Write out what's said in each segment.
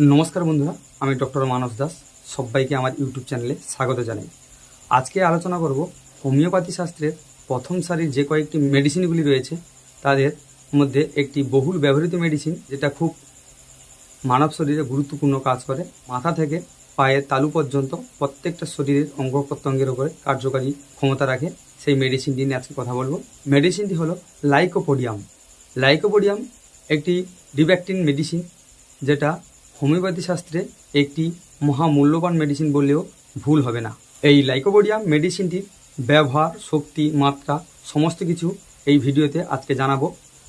নমস্কার বন্ধুরা, আমি ডক্টর মানস দাস। সবাইকে আমার ইউটিউব চ্যানেলে স্বাগত জানাই। আজকে আলোচনা করব হোমিওপ্যাথি শাস্ত্রের প্রথম সারির যে কয়েকটি মেডিসিনগুলি রয়েছে, তাদের মধ্যে একটি বহুল ব্যবহৃত মেডিসিন যেটা খুব মানব শরীরে গুরুত্বপূর্ণ কাজ করে। মাথা থেকে পায়ের তালু পর্যন্ত প্রত্যেকটা শরীরের অঙ্গ প্রত্যঙ্গের উপরে কার্যকারী ক্ষমতা রাখে। সেই মেডিসিনটি নিয়ে আজকে কথা বলব। মেডিসিনটি হলো লাইকোপোডিয়াম লাইকোপোডিয়াম একটি ডিব্যাক্টিন মেডিসিন যেটা হোমিওপ্যাথি শাস্ত্রে একটি মহামূল্যবান মেডিসিন বললেও ভুল হবে না। এই লাইকোবোডিয়াম মেডিসিনটির ব্যবহার শক্তি মাত্রা সমস্ত কিছু এই ভিডিওতে আজকে জানাব।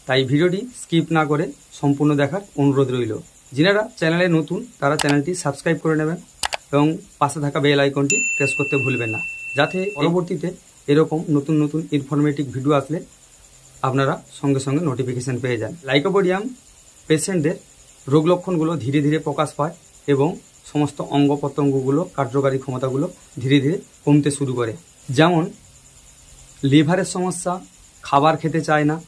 তাই ভিডিওটি স্কিপ না করে সম্পূর্ণ দেখার অনুরোধ রইল। যিনারা চ্যানেলে নতুন তারা চ্যানেলটি সাবস্ক্রাইব করে নেবেন এবং পাশে থাকা বেল আইকনটি প্রেস করতে ভুলবেন না। যাতে পরবর্তীতে এরকম নতুন নতুন ইনফরমেটিভ ভিডিও আসলে আপনারা সঙ্গে সঙ্গে নোটিফিকেশান পেয়ে যান। লাইকোবোডিয়াম পেশেন্টদের রোগ লক্ষণগুলো ধীরে ধীরে প্রকাশ পায় এবং সমস্ত অঙ্গ প্রত্যঙ্গগুলো কার্যকারী ক্ষমতাগুলো ধীরে ধীরে কমতে শুরু করে। যেমন, লিভারের সমস্যা, খাবার খেতে চায় না,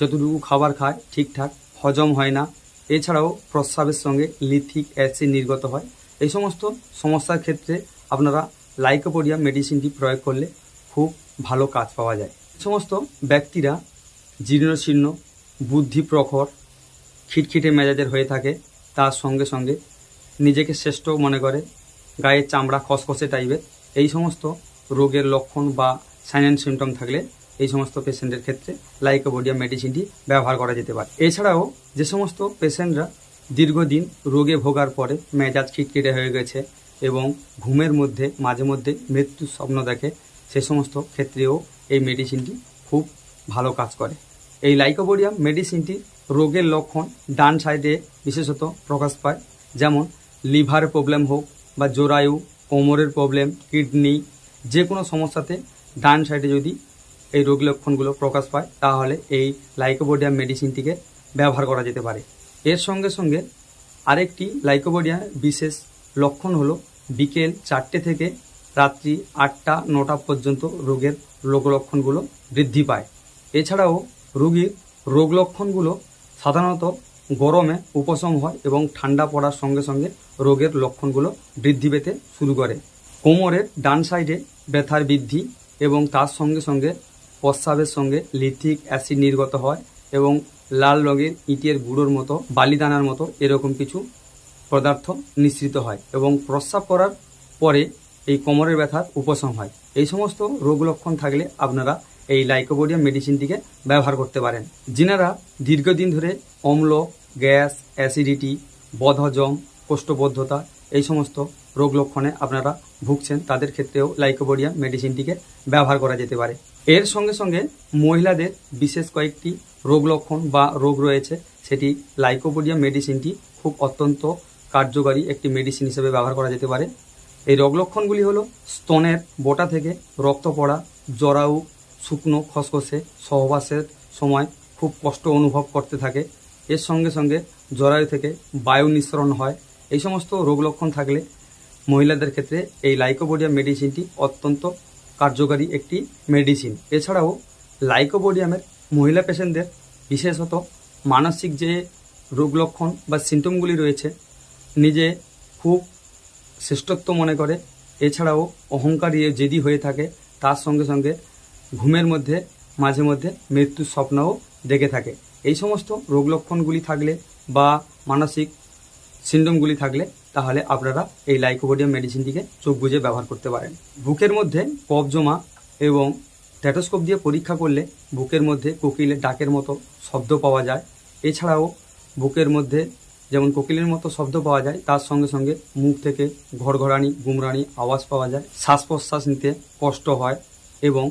যতটুকু খাবার খায় ঠিকঠাক, হজম হয় না। এছাড়াও প্রস্রাবের সঙ্গে লিথিক অ্যাসিড নির্গত হয়। এই সমস্ত সমস্যার ক্ষেত্রে আপনারা লাইকোপোডিয়াম মেডিসিনটি প্রয়োগ করলে খুব ভালো কাজ পাওয়া যায়। সমস্ত ব্যক্তিরা জীর্ণশীর্ণ বুদ্ধি প্রখর খিটখিটে মেজাজের হয়ে থাকে, তার সঙ্গে সঙ্গে নিজেকে শ্রেষ্ঠ মনে করে, গায়ের চামড়া খসখসে টাইপের। এই সমস্ত রোগের লক্ষণ বা সাইন অ্যান্ড সিমটম থাকলে এই সমস্ত পেশেন্টের ক্ষেত্রে লাইকোবোডিয়া মেডিসিনটি ব্যবহার করা যেতে পারে। এছাড়াও যে সমস্ত পেশেন্টরা দীর্ঘদিন রোগে ভোগার পরে মেজাজ খিটখিটে হয়ে গেছে এবং ঘুমের মধ্যে, মাঝে মধ্যে মৃত্যুর স্বপ্ন দেখে, সে সমস্ত ক্ষেত্রেও এই মেডিসিনটি খুব ভালো কাজ করে। এই লাইকোবোডিয়াম মেডিসিনটি রোগের লক্ষণ ডান সাইডে বিশেষত প্রকাশ পায়, যেমন লিভারের প্রবলেম হোক বা জোরায়ু, কোমরের প্রবলেম, কিডনি, যে কোনো সমস্যাতে ডান সাইডে যদি এই রোগ লক্ষণগুলো প্রকাশ পায়, তাহলে এই লাইকোবোডিয়াম মেডিসিনটিকে ব্যবহার করা যেতে পারে। এর সঙ্গে সঙ্গে আরেকটি লাইকোবোডিয়াম বিশেষ লক্ষণ হলো বিকেল চারটে থেকে রাত্রি আটটা, নটা পর্যন্ত রোগের রোগ লক্ষণগুলো বৃদ্ধি পায়। এছাড়াও রোগীর রোগ লক্ষণগুলো সাধারণত গরমে উপশম হয় এবং ঠান্ডা পড়ার সঙ্গে সঙ্গে রোগের লক্ষণগুলো বৃদ্ধি পেতে শুরু করে। কোমরের ডান সাইডে ব্যথার বৃদ্ধি এবং তার সঙ্গে সঙ্গে প্রস্রাবের সঙ্গে লিথিক অ্যাসিড নির্গত হয় এবং লাল রঙের ইটের গুঁড়োর মতো, বালিদানার মতো এরকম কিছু পদার্থ নিঃসৃত হয় এবং প্রস্রাব করার পরে এই কোমরের ব্যথার উপশম হয়। এই সমস্ত রোগ লক্ষণ থাকলে আপনারা এই লাইকোবোডিয়াম মেডিসিনটিকে ব্যবহার করতে পারেন। যিনারা দীর্ঘদিন ধরে অম্ল, গ্যাস, অ্যাসিডিটি, বদহজম, কোষ্ঠবদ্ধতা এই সমস্ত রোগ লক্ষণে আপনারা ভুগছেন, তাদের ক্ষেত্রেও লাইকোবোডিয়াম মেডিসিনটিকে ব্যবহার করা যেতে পারে। এর সঙ্গে সঙ্গে মহিলাদের বিশেষ কয়েকটি রোগ লক্ষণ বা রোগ রয়েছে, সেটি লাইকোবোডিয়াম মেডিসিনটি খুব অত্যন্ত কার্যকারী একটি মেডিসিন হিসেবে ব্যবহার করা যেতে পারে। এই রোগ লক্ষণগুলি হলো স্তনের বোটা থেকে রক্ত পড়া জরাউ শুকনো, খসখসে, সহবাসের সময় খুব কষ্ট অনুভব করতে থাকে। এর সঙ্গে সঙ্গে জরায়ু থেকে বায়ু নিঃসরণ হয়। এই সমস্ত রোগ লক্ষণ থাকলে মহিলাদের ক্ষেত্রে এই লাইকোবোডিয়াম মেডিসিনটি অত্যন্ত কার্যকারী একটি মেডিসিন। এছাড়াও লাইকোবোডিয়ামের মহিলা পেশেন্টদের বিশেষত মানসিক যে রোগ লক্ষণ বা সিমটমগুলি রয়েছে, নিজে খুব শ্রেষ্ঠত্ব মনে করে। এছাড়াও অহংকারী জেদি হয়ে থাকে। তার সঙ্গে সঙ্গে ঘুমের মধ্যে, মাঝে মধ্যে মৃত্যুর স্বপ্নও দেখে থাকে। এই সমস্ত রোগ লক্ষণগুলি থাকলে বা মানসিক সিন্ডমগুলি থাকলে তাহলে আপনারা এই লাইকোবোডিয়াম মেডিসিনটিকে চোখ বুঝে ব্যবহার করতে পারেন। বুকের মধ্যে কফ জমা এবং স্ট্যাটোস্কোপ দিয়ে পরীক্ষা করলে বুকের মধ্যে কোকিলের ডাকের মতো শব্দ পাওয়া যায়। এছাড়াও বুকের মধ্যে যেমন কোকিলের মতো শব্দ পাওয়া যায়, তার সঙ্গে সঙ্গে মুখ থেকে ঘরঘরানি, গুমরানি আওয়াজ পাওয়া যায়। শ্বাস প্রশ্বাস নিতে কষ্ট হয় এবং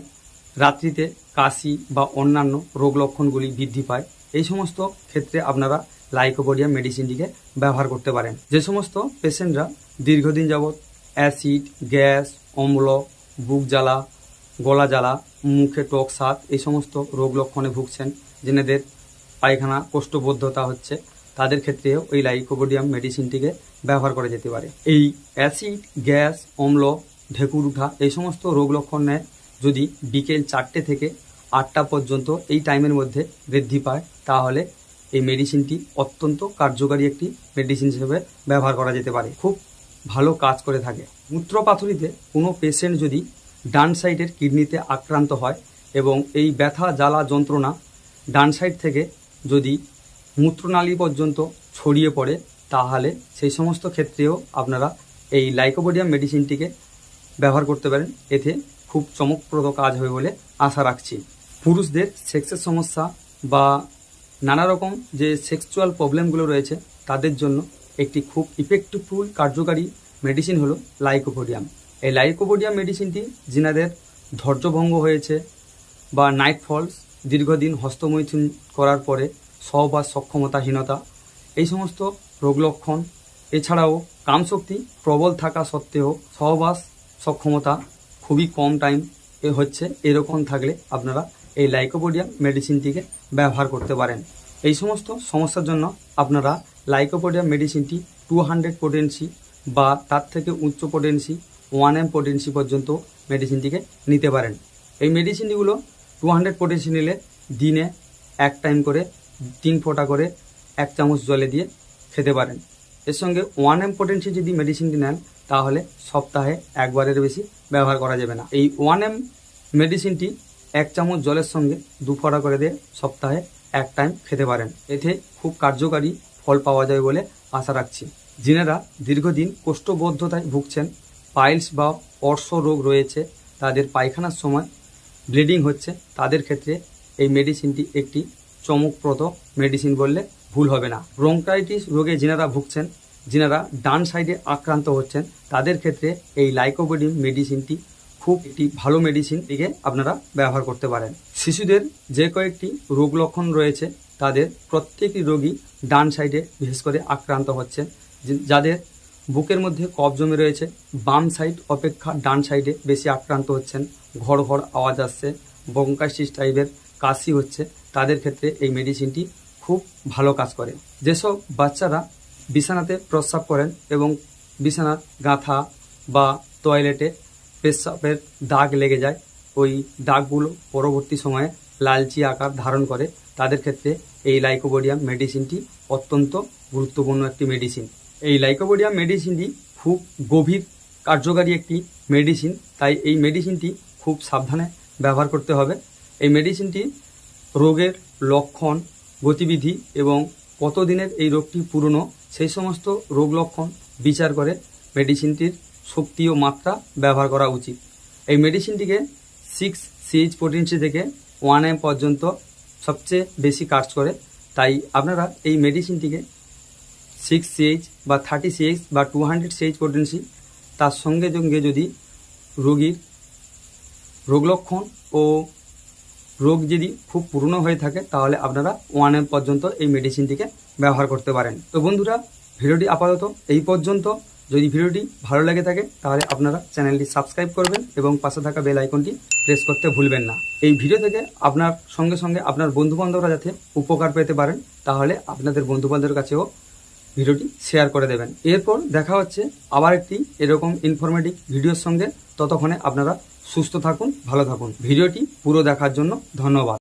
রাত্রিতে কাশি বা অন্যান্য রোগ লক্ষণগুলি বৃদ্ধি পায়। এই সমস্ত ক্ষেত্রে আপনারা লাইকোবোডিয়াম মেডিসিনটিকে ব্যবহার করতে পারেন। যে সমস্ত পেশেন্টরা দীর্ঘদিন যাবৎ অ্যাসিড, গ্যাস, অম্ল, বুক জ্বালা, গলা জ্বালা, মুখে টক স্বাদ এই সমস্ত রোগ লক্ষণে ভুগছেন, যেনাদের পায়খানা কোষ্ঠবদ্ধতা হচ্ছে, তাদের ক্ষেত্রেও এই লাইকোবোডিয়াম মেডিসিনটিকে ব্যবহার করা যেতে পারে। এই অ্যাসিড, গ্যাস, অম্ল, ঢেকুর উঠা এই সমস্ত রোগ লক্ষণে যদি বিকেল চারটে থেকে আটটা পর্যন্ত এই টাইমের মধ্যে বৃদ্ধি পায়, তাহলে এই মেডিসিনটি অত্যন্ত কার্যকারী একটি মেডিসিন হিসেবে ব্যবহার করা যেতে পারে। খুব ভালো কাজ করে থাকে। মূত্রপাথরিতে কোনো পেশেন্ট যদি ডান সাইডের কিডনিতে আক্রান্ত হয় এবং এই ব্যথা জ্বালা যন্ত্রণা ডান সাইড থেকে যদি মূত্রনালী পর্যন্ত ছড়িয়ে পড়ে, তাহলে সেই সমস্ত ক্ষেত্রেও আপনারা এই লাইকোবোডিয়াম মেডিসিনটিকে ব্যবহার করতে পারেন। এতে খুব চমকপ্রদ কাজ হবে বলে আশা রাখছি। পুরুষদের সেক্সের সমস্যা বা নানা রকম যে সেক্সুয়াল প্রবলেমগুলো রয়েছে, তাদের জন্য একটি খুব ইফেক্টিভফুল কার্যকারী মেডিসিন হলো লাইকোপোডিয়াম এই লাইকোপোডিয়াম মেডিসিনটি যিনাদের ধৈর্যভঙ্গ হয়েছে বা নাইট ফলস দীর্ঘদিন হস্তমৈথুন করার পরে সহবাস সক্ষমতাহীনতা, এই সমস্ত রোগ লক্ষণ। এছাড়াও কামশক্তি প্রবল থাকা সত্ত্বেও সহবাস সক্ষমতা খুবই কম টাইম এ হচ্ছে, এরকম থাকলে আপনারা এই লাইকোপোডিয়াম মেডিসিনটিকে ব্যবহার করতে পারেন। এই সমস্ত সমস্যার জন্য আপনারা লাইকোপোডিয়াম মেডিসিনটি টু হান্ড্রেড পোটেন্সি বা তার থেকে উচ্চ পোটেন্সি ওয়ান এম পোটেন্সি পর্যন্ত মেডিসিনটিকে নিতে পারেন। এই মেডিসিনগুলো টু হান্ড্রেড পোটেন্সি নিলে দিনে এক টাইম করে তিন ফোঁটা করে এক চামচ জলে দিয়ে খেতে পারেন। এর সঙ্গে ওয়ান এম পোটেন্সি যদি মেডিসিনটি নেন তাহলে সপ্তাহে একবারের বেশি ব্যবহার করা যাবে না। এই ওয়ান এম মেডিসিনটি এক চামচ জলের সঙ্গে দু ফোঁটা করে দিয়ে সপ্তাহে এক টাইম খেতে পারেন। এতে খুব কার্যকারী ফল পাওয়া যায় বলে আশা রাখছি। যিনারা দীর্ঘদিন কোষ্ঠবদ্ধতায় ভুগছেন। পাইলস বা অর্শ রোগ রয়েছে। তাদের পায়খানার সময় ব্লিডিং হচ্ছে। তাদের ক্ষেত্রে এই মেডিসিনটি একটি চমকপ্রদ মেডিসিন বললে ভুল হবে না। ব্রঙ্কাইটিস রোগে যিনারা ভুগছেন। যিনারা ডান সাইডে আক্রান্ত হচ্ছেন, তাদের ক্ষেত্রে এই লাইকোবোডিন মেডিসিনটি খুব একটি ভালো মেডিসিন একে আপনারা ব্যবহার করতে পারেন। শিশুদের যে কয়েকটি রোগ লক্ষণ রয়েছে, তাদের প্রত্যেকটি রোগী ডান সাইডে বিশেষ করে আক্রান্ত হচ্ছেন যাদের বুকের মধ্যে কফ জমে রয়েছে, বাম সাইড অপেক্ষা ডান সাইডে বেশি আক্রান্ত হচ্ছেন ঘর ঘর আওয়াজ আসছে বঙ্কাশিস টাইপের কাশি হচ্ছে, তাদের ক্ষেত্রে এই মেডিসিনটি খুব ভালো কাজ করে। যেসব বাচ্চারা বিছানাতে প্রস্রাব করেন এবং বিছানার গাঁথা বা টয়লেটে পেশাবের দাগ লেগে যায়। ওই দাগগুলো পরবর্তী সময়ে লালচি আকার ধারণ করে। তাদের ক্ষেত্রে এই লাইকোবোডিয়াম মেডিসিনটি অত্যন্ত গুরুত্বপূর্ণ একটি মেডিসিন। এই লাইকোবোডিয়াম মেডিসিনটি খুব গভীর কার্যকারী একটি মেডিসিন, তাই এই মেডিসিনটি খুব সাবধানে ব্যবহার করতে হবে। এই মেডিসিনটি রোগের লক্ষণ, গতিবিধি এবং কতদিনের এই রোগটি পুরনো সেই সমস্ত রোগ লক্ষণ বিচার করে মেডিসিনটির শক্তি ও মাত্রা ব্যবহার করা উচিত। এই মেডিসিনটিকে সিক্স সিএইচ পোটেন্সি থেকে ওয়ান এম পর্যন্ত সবচেয়ে বেশি কাজ করে। তাই আপনারা এই মেডিসিনটিকে সিক্স সিএইচ বা থার্টি সিএইচ বা টু হান্ড্রেড সিএইচ পোটেন্সি তার সঙ্গে সঙ্গে যদি রোগীর রোগ লক্ষণ ও রোগ যদি খুব পুরনো হয়ে থাকে, তাহলে আপনারা ওয়ান এম পর্যন্ত এই মেডিসিনটিকে ব্যবহার করতে পারেন। তো বন্ধুরা, ভিডিওটি আপাতত এই পর্যন্ত। যদি ভিডিওটি ভালো লেগে থাকে, তাহলে আপনারা চ্যানেলটি সাবস্ক্রাইব করবেন এবং পাশে থাকা বেল আইকনটি প্রেস করতে ভুলবেন না। এই ভিডিও থেকে আপনার সঙ্গে সঙ্গে আপনার বন্ধুবান্ধবরা যাতে উপকার পেতে পারেন, তাহলে আপনাদের বন্ধুবান্ধবের কাছেও ভিডিওটি শেয়ার করে দেবেন। এরপর দেখা হচ্ছে আবার একটি এরকম ইনফরমেটিভ ভিডিওর সঙ্গে। ততক্ষণে আপনারা সুস্থ থাকুন ভালো থাকুন। ভিডিওটি পুরো দেখার জন্য ধন্যবাদ।